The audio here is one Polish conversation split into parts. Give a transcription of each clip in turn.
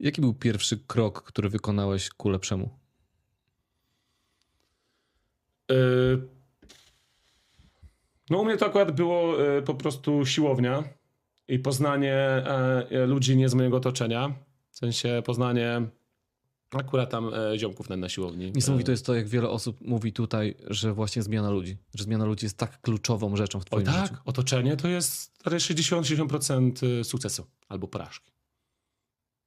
Jaki był pierwszy krok, który wykonałeś ku lepszemu? Y, No u mnie to akurat było y, po prostu siłownia i poznanie e, ludzi nie z mojego otoczenia. W sensie poznanie akurat tam e, ziomków na, na siłowni. Niesamowite jest to, jak wiele osób mówi tutaj, że właśnie zmiana ludzi, że zmiana ludzi jest tak kluczową rzeczą w O twoim tak, życiu. otoczenie to jest stary 60-70% sukcesu albo porażki.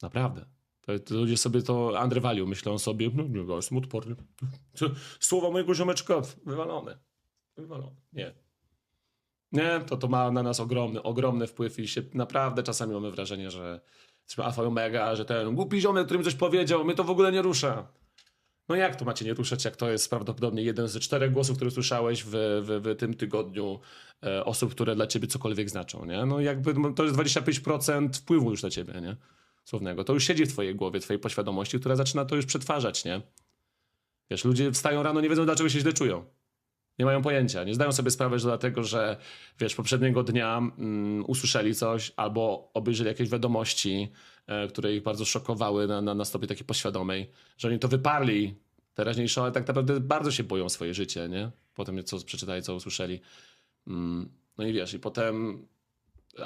Naprawdę. To, to ludzie sobie to under value myślą sobie, no nie, ja jestem odporny. Słowa mojego ziomeczka wywalone. Wywalone. Nie. Nie, to to ma na nas ogromny, ogromny wpływ i się naprawdę czasami mamy wrażenie, że jesteśmy alfa omega, że ten głupi ziomek, który mi coś powiedział, mnie to w ogóle nie rusza. No jak to macie nie ruszać, jak to jest prawdopodobnie jeden ze czterech głosów, które słyszałeś w, w, w tym tygodniu e, osób, które dla ciebie cokolwiek znaczą, nie? No jakby no, to jest 25% wpływu już na ciebie, nie? Słownego. To już siedzi w twojej głowie, twojej poświadomości, która zaczyna to już przetwarzać, nie? Wiesz, ludzie wstają rano, nie wiedzą dlaczego się źle czują. Nie mają pojęcia, nie zdają sobie sprawy, że dlatego, że wiesz, poprzedniego dnia mm, usłyszeli coś albo obejrzeli jakieś wiadomości, e, które ich bardzo szokowały na, na, na stopie takiej poświadomej, że oni to wyparli teraźniejsze, ale tak naprawdę bardzo się boją swoje życie, nie? Potem co przeczytali, co usłyszeli. Mm, no i wiesz, i potem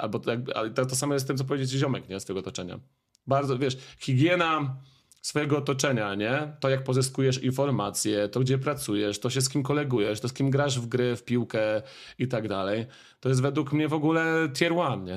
albo jakby, ale to, to samo jest z tym, co powiedzieć ziomek, nie? Swojego otoczenia. Bardzo, wiesz, higiena swojego otoczenia, nie? To jak pozyskujesz informacje, to gdzie pracujesz, to się z kim kolegujesz, to z kim grasz w gry, w piłkę i tak dalej. To jest według mnie w ogóle tier one, nie?